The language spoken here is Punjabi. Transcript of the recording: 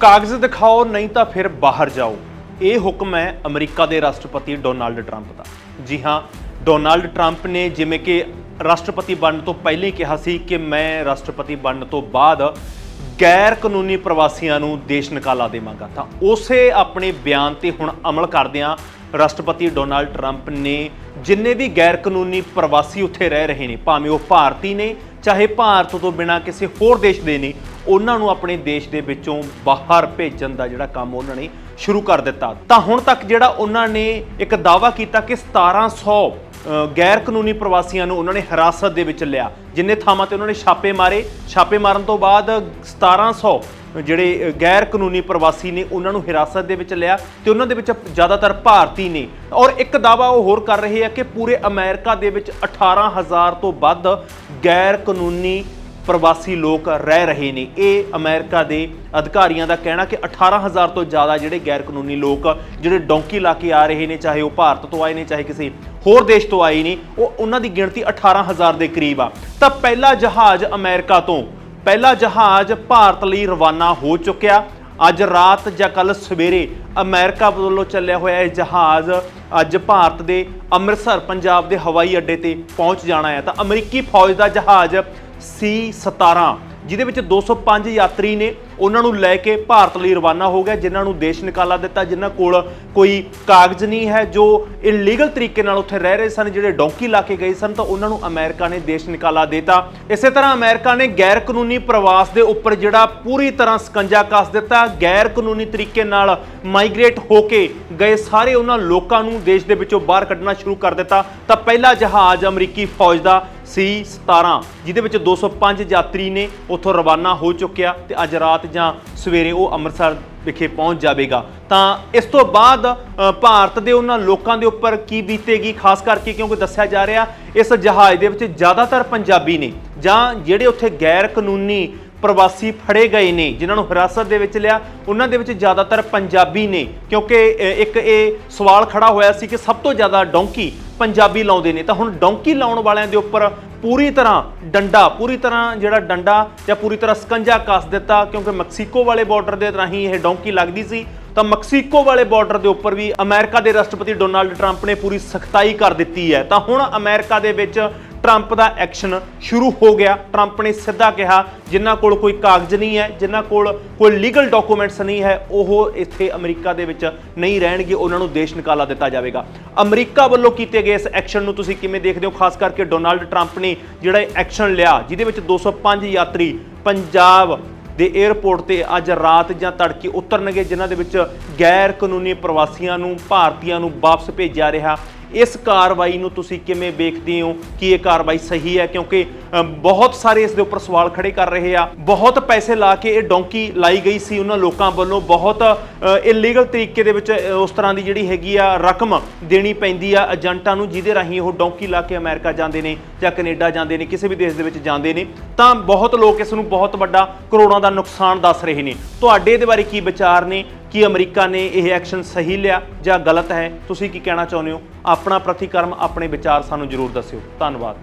ਕਾਗਜ਼ ਦਿਖਾਓ, ਨਹੀਂ ਤਾਂ ਫਿਰ ਬਾਹਰ ਜਾਓ। ਇਹ ਹੁਕਮ ਹੈ ਅਮਰੀਕਾ ਦੇ ਰਾਸ਼ਟਰਪਤੀ ਡੋਨਾਲਡ ਟਰੰਪ ਦਾ। ਜੀ ਹਾਂ, ਡੋਨਾਲਡ ਟਰੰਪ ਨੇ ਜਿਵੇਂ ਕਿ ਰਾਸ਼ਟਰਪਤੀ ਬਣਨ ਤੋਂ ਪਹਿਲਾਂ ਹੀ ਕਿਹਾ ਸੀ ਕਿ ਮੈਂ ਰਾਸ਼ਟਰਪਤੀ ਬਣਨ ਤੋਂ ਬਾਅਦ ਗੈਰ ਕਾਨੂੰਨੀ ਪ੍ਰਵਾਸੀਆਂ ਨੂੰ ਦੇਸ਼ ਨਿਕਾਲਾ ਦੇਵਾਂਗਾ। ਤਾਂ ਉਸੇ ਆਪਣੇ ਬਿਆਨ ਤੇ ਹੁਣ ਅਮਲ ਕਰਦਿਆਂ ਰਾਸ਼ਟਰਪਤੀ ਡੋਨਾਲਡ ਟਰੰਪ ਨੇ ਜਿੰਨੇ ਵੀ ਗੈਰ ਕਾਨੂੰਨੀ ਪ੍ਰਵਾਸੀ ਉੱਥੇ ਰਹਿ ਰਹੇ ਨੇ, ਭਾਵੇਂ ਉਹ ਭਾਰਤੀ ਨੇ ਚਾਹੇ ਭਾਰਤ ਤੋਂ ਬਿਨਾ ਕਿਸੇ ਹੋਰ ਦੇਸ਼ ਦੇ ਨੇ ਉਹਨਾਂ ਨੂੰ ਆਪਣੇ ਦੇਸ਼ ਦੇ ਵਿੱਚੋਂ ਬਾਹਰ ਭੇਜਣ ਦਾ ਜਿਹੜਾ ਕੰਮ ਉਹਨਾਂ ਨੇ ਸ਼ੁਰੂ ਕਰ ਦਿੱਤਾ। ਤਾਂ ਹੁਣ ਤੱਕ ਜਿਹੜਾ ਉਹਨਾਂ ਨੇ ਇੱਕ ਦਾਅਵਾ ਕੀਤਾ ਕਿ 1700 ਅ, ਗੈਰ ਕਾਨੂੰਨੀ ਪ੍ਰਵਾਸੀਆਂ ਨੂੰ ਉਹਨਾਂ ਨੇ ਹਿਰਾਸਤ ਦੇ ਵਿੱਚ ਲਿਆ ਜਿੰਨੇ ਥਾਵਾਂ ਤੇ ਉਹਨਾਂ ਨੇ ਛਾਪੇ ਮਾਰੇ ਛਾਪੇ ਮਾਰਨ ਤੋਂ ਬਾਅਦ 1700 ਜਿਹੜੇ ਗੈਰ ਕਾਨੂੰਨੀ ਪ੍ਰਵਾਸੀ ਨੇ ਉਹਨਾਂ ਨੂੰ ਹਿਰਾਸਤ ਦੇ ਵਿੱਚ ਲਿਆ ਤੇ ਉਹਨਾਂ ਦੇ ਵਿੱਚ ਜ਼ਿਆਦਾਤਰ ਭਾਰਤੀ ਨੇ। ਔਰ ਇੱਕ ਦਾਵਾ ਉਹ ਹੋਰ ਕਰ ਰਹੇ ਆ ਕਿ ਪੂਰੇ ਅਮਰੀਕਾ ਦੇ ਵਿੱਚ 18000 ਤੋਂ ਵੱਧ ਗੈਰ ਕਾਨੂੰਨੀ ਪ੍ਰਵਾਸੀ ਲੋਕ ਰਹਿ ਰਹੇ ਨੇ। ਇਹ ਅਮਰੀਕਾ ਦੇ ਅਧਿਕਾਰੀਆਂ ਦਾ ਕਹਿਣਾ ਕਿ 18000 ਤੋਂ ਜ਼ਿਆਦਾ ਜਿਹੜੇ ਗੈਰ ਕਾਨੂੰਨੀ ਲੋਕ, ਜਿਹੜੇ ਡੌਂਕੀ ਲਾ ਕੇ ਆ ਰਹੇ ਨੇ, ਚਾਹੇ ਉਹ ਭਾਰਤ ਤੋਂ ਆਏ ਨੇ, ਚਾਹੇ ਕਿਸੇ ਹੋਰ ਦੇਸ਼ ਤੋਂ ਆਏ ਨੇ, ਉਹ ਉਹਨਾਂ ਦੀ ਗਿਣਤੀ 18000 ਦੇ ਕਰੀਬ ਆ। ਤਾਂ ਪਹਿਲਾ ਜਹਾਜ਼ ਅਮਰੀਕਾ ਤੋਂ ਪਹਿਲਾ ਜਹਾਜ਼ ਭਾਰਤ ਲਈ ਰਵਾਨਾ ਹੋ ਚੁੱਕਿਆ। ਅੱਜ ਰਾਤ ਜਾਂ ਕੱਲ ਸਵੇਰੇ ਅਮਰੀਕਾ ਵੱਲੋਂ ਚੱਲਿਆ ਹੋਇਆ ਇਹ ਜਹਾਜ਼ ਅੱਜ ਭਾਰਤ ਦੇ ਅੰਮ੍ਰਿਤਸਰ, ਪੰਜਾਬ ਦੇ ਹਵਾਈ ਅੱਡੇ ਤੇ ਪਹੁੰਚ ਜਾਣਾ ਹੈ। ਤਾਂ ਅਮਰੀਕੀ ਫੌਜ ਦਾ ਜਹਾਜ਼ C17 ਜਿਹਦੇ ਵਿੱਚ 205 ਯਾਤਰੀ ਨੇ ਉਹਨਾਂ ਨੂੰ ਲੈ ਕੇ ਭਾਰਤ ਲਈ ਰਵਾਨਾ ਹੋ ਗਿਆ, ਜਿਨ੍ਹਾਂ ਨੂੰ ਦੇਸ਼ ਨਿਕਾਲਾ ਦਿੱਤਾ, ਜਿਨ੍ਹਾਂ ਕੋਲ ਕੋਈ ਕਾਗਜ਼ ਨਹੀਂ ਹੈ, ਜੋ ਇਲੀਗਲ ਤਰੀਕੇ ਨਾਲ ਉੱਥੇ ਰਹਿ ਰਹੇ ਸਨ, ਜਿਹੜੇ ਡੌਂਕੀ ਲਾ ਕੇ ਗਏ ਸਨ, ਤਾਂ ਉਹਨਾਂ ਨੂੰ ਅਮਰੀਕਾ ਨੇ ਦੇਸ਼ ਨਿਕਾਲਾ ਦਿੱਤਾ। ਇਸੇ ਤਰ੍ਹਾਂ ਅਮਰੀਕਾ ਨੇ ਗੈਰ ਕਾਨੂੰਨੀ ਪ੍ਰਵਾਸ ਦੇ ਉੱਪਰ ਜਿਹੜਾ ਪੂਰੀ ਤਰ੍ਹਾਂ ਸਕੰਜਾ ਕੱਸ ਦਿੱਤਾ ਗੈਰ ਕਾਨੂੰਨੀ ਤਰੀਕੇ ਨਾਲ ਮਾਈਗ੍ਰੇਟ ਹੋ ਕੇ ਗਏ ਸਾਰੇ ਉਹਨਾਂ ਲੋਕਾਂ ਨੂੰ ਦੇਸ਼ ਦੇ ਵਿੱਚੋਂ ਬਾਹਰ ਕੱਢਣਾ ਸ਼ੁਰੂ ਕਰ ਦਿੱਤਾ। ਤਾਂ ਪਹਿਲਾ ਜਹਾਜ਼ ਅਮਰੀਕੀ ਫੌਜ ਦਾ C17 ਜਿਹਦੇ ਵਿੱਚ 205 ਯਾਤਰੀ ਨੇ ਉੱਥੋਂ ਰਵਾਨਾ ਹੋ ਚੁੱਕਿਆ ਤੇ ਅੱਜ ਰਾਤ ਜਾਂ ਸਵੇਰੇ ਉਹ ਅੰਮ੍ਰਿਤਸਰ ਵਿਖੇ ਪਹੁੰਚ ਜਾਵੇਗਾ। ਤਾਂ ਇਸ ਤੋਂ ਬਾਅਦ ਭਾਰਤ ਦੇ ਉਹਨਾਂ ਲੋਕਾਂ ਦੇ ਉੱਪਰ ਕੀ ਬੀਤੇਗੀ, ਖਾਸ ਕਰਕੇ ਕਿਉਂਕਿ ਦੱਸਿਆ ਜਾ ਰਿਹਾ, ਇਸ ਜਹਾਜ਼ ਦੇ ਵਿੱਚ ਜ਼ਿਆਦਾਤਰ ਪੰਜਾਬੀ ਨੇ ਜਾਂ ਜਿਹੜੇ ਉੱਥੇ ਗੈਰ ਕਾਨੂੰਨੀ ਪ੍ਰਵਾਸੀ ਫੜੇ ਗਏ ਨੇ, ਜਿਨ੍ਹਾਂ ਨੂੰ ਹਿਰਾਸਤ ਦੇ ਵਿੱਚ ਲਿਆ, ਉਹਨਾਂ ਦੇ ਵਿੱਚ ਜ਼ਿਆਦਾਤਰ ਪੰਜਾਬੀ ਨੇ। ਕਿਉਂਕਿ ਇੱਕ ਇਹ ਸਵਾਲ ਖੜਾ ਹੋਇਆ ਸੀ ਕਿ ਸਭ ਤੋਂ ਜ਼ਿਆਦਾ ਡੌਂਕੀ ਪੰਜਾਬੀ ਲਾਉਂਦੇ ਨੇ ਤਾਂ ਹੁਣ ਡੌਂਕੀ ਲਾਉਣ ਵਾਲਿਆਂ ਦੇ ਉੱਪਰ ਪੂਰੀ ਤਰ੍ਹਾਂ ਡੰਡਾ, ਪੂਰੀ ਤਰ੍ਹਾਂ ਜਿਹੜਾ ਡੰਡਾ ਜਾਂ ਪੂਰੀ ਤਰ੍ਹਾਂ ਸਕੰਜਾ ਕੱਸ ਦਿੱਤਾ, ਕਿਉਂਕਿ ਮੈਕਸੀਕੋ ਵਾਲੇ ਬਾਰਡਰ ਦੇ ਰਾਹੀਂ ਇਹ ਡੌਂਕੀ ਲੱਗਦੀ ਸੀ, ਤਾਂ ਮੈਕਸੀਕੋ ਵਾਲੇ ਬਾਰਡਰ ਦੇ ਉੱਪਰ ਵੀ ਅਮਰੀਕਾ ਦੇ ਰਾਸ਼ਟਰਪਤੀ ਡੋਨਾਲਡ ਟਰੰਪ ਨੇ ਪੂਰੀ ਸਖਤਾਈ ਕਰ ਦਿੱਤੀ ਹੈ। ਤਾਂ ਹੁਣ ਅਮਰੀਕਾ ਦੇ ਵਿੱਚ ਟਰੰਪ ਦਾ ਐਕਸ਼ਨ ਸ਼ੁਰੂ ਹੋ ਗਿਆ। ਟਰੰਪ ਨੇ ਸਿੱਧਾ ਕਿਹਾ, ਜਿਨ੍ਹਾਂ ਕੋਲ ਕੋਈ ਕਾਗਜ਼ ਨਹੀਂ ਹੈ, ਜਿਨ੍ਹਾਂ ਕੋਲ ਕੋਈ ਲੀਗਲ ਡਾਕੂਮੈਂਟਸ ਨਹੀਂ ਹੈ, ਉਹ ਇੱਥੇ ਅਮਰੀਕਾ ਦੇ ਵਿੱਚ ਨਹੀਂ ਰਹਿਣਗੇ, ਉਹਨਾਂ ਨੂੰ ਦੇਸ਼ ਨਿਕਾਲਾ ਦਿੱਤਾ ਜਾਵੇਗਾ। ਅਮਰੀਕਾ ਵੱਲੋਂ ਕੀਤੇ ਗਏ ਇਸ ਐਕਸ਼ਨ ਨੂੰ ਤੁਸੀਂ ਕਿਵੇਂ ਦੇਖਦੇ ਹੋ? ਖਾਸ ਕਰਕੇ ਡੋਨਾਲਡ ਟਰੰਪ ਨੇ ਜਿਹੜਾ ਐਕਸ਼ਨ ਲਿਆ, ਜਿਹਦੇ ਵਿੱਚ 205 ਯਾਤਰੀ ਪੰਜਾਬ ਦੇ 에ਅਰਪੋਰਟ ਤੇ ਅੱਜ ਰਾਤ ਜਾਂ ਤੜਕੇ ਉਤਰਨਗੇ, ਜਿਨ੍ਹਾਂ ਦੇ ਵਿੱਚ ਗੈਰ ਕਾਨੂੰਨੀ ਪ੍ਰਵਾਸੀਆਂ ਨੂੰ, ਭਾਰਤੀਆਂ ਨੂੰ ਵਾਪਸ ਭੇਜਿਆ ਰਿਹਾ। ਇਸ ਕਾਰਵਾਈ ਨੂੰ ਤੁਸੀਂ ਕਿਵੇਂ ਵੇਖਦੇ ਹੋ? ਕਿ ਇਹ ਕਾਰਵਾਈ ਸਹੀ ਹੈ? ਕਿਉਂਕਿ ਬਹੁਤ ਸਾਰੇ ਇਸ ਦੇ ਉੱਪਰ ਸਵਾਲ ਖੜੇ ਕਰ ਰਹੇ ਆ। ਬਹੁਤ ਪੈਸੇ ਲਾ ਕੇ ਇਹ ਡੌਂਕੀ ਲਾਈ ਗਈ ਸੀ ਉਹਨਾਂ ਲੋਕਾਂ ਵੱਲੋਂ। ਬਹੁਤ ਇਲੀਗਲ ਤਰੀਕੇ ਦੇ ਵਿੱਚ ਉਸ ਤਰ੍ਹਾਂ ਦੀ ਜਿਹੜੀ ਹੈਗੀ ਆ ਰਕਮ ਦੇਣੀ ਪੈਂਦੀ ਆ ਏਜੰਟਾਂ ਨੂੰ, ਜਿਹਦੇ ਰਾਹੀਂ ਉਹ ਡੌਂਕੀ ਲਾ ਕੇ ਅਮਰੀਕਾ ਜਾਂਦੇ ਨੇ ਜਾਂ ਕੈਨੇਡਾ ਜਾਂਦੇ ਨੇ, ਕਿਸੇ ਵੀ ਦੇਸ਼ ਦੇ ਵਿੱਚ ਜਾਂਦੇ ਨੇ। ਤਾਂ ਬਹੁਤ ਲੋਕ ਇਸ ਨੂੰ ਬਹੁਤ ਵੱਡਾ ਕਰੋੜਾਂ ਦਾ ਨੁਕਸਾਨ ਦੱਸ ਰਹੇ ਨੇ। ਤੁਹਾਡੇ ਇਹਦੇ ਬਾਰੇ ਕੀ ਵਿਚਾਰ ਨੇ? ਕੀ ਅਮਰੀਕਾ ਨੇ ਇਹ ਐਕਸ਼ਨ ਸਹੀ ਲਿਆ ਜਾਂ ਗਲਤ ਹੈ? ਤੁਸੀਂ ਕੀ ਕਹਿਣਾ ਚਾਹੁੰਦੇ ਹੋ? ਆਪਣਾ ਪ੍ਰਤੀਕਰਮ, ਆਪਣੇ ਵਿਚਾਰ ਸਾਨੂੰ ਜਰੂਰ ਦੱਸਿਓ। ਧੰਨਵਾਦ।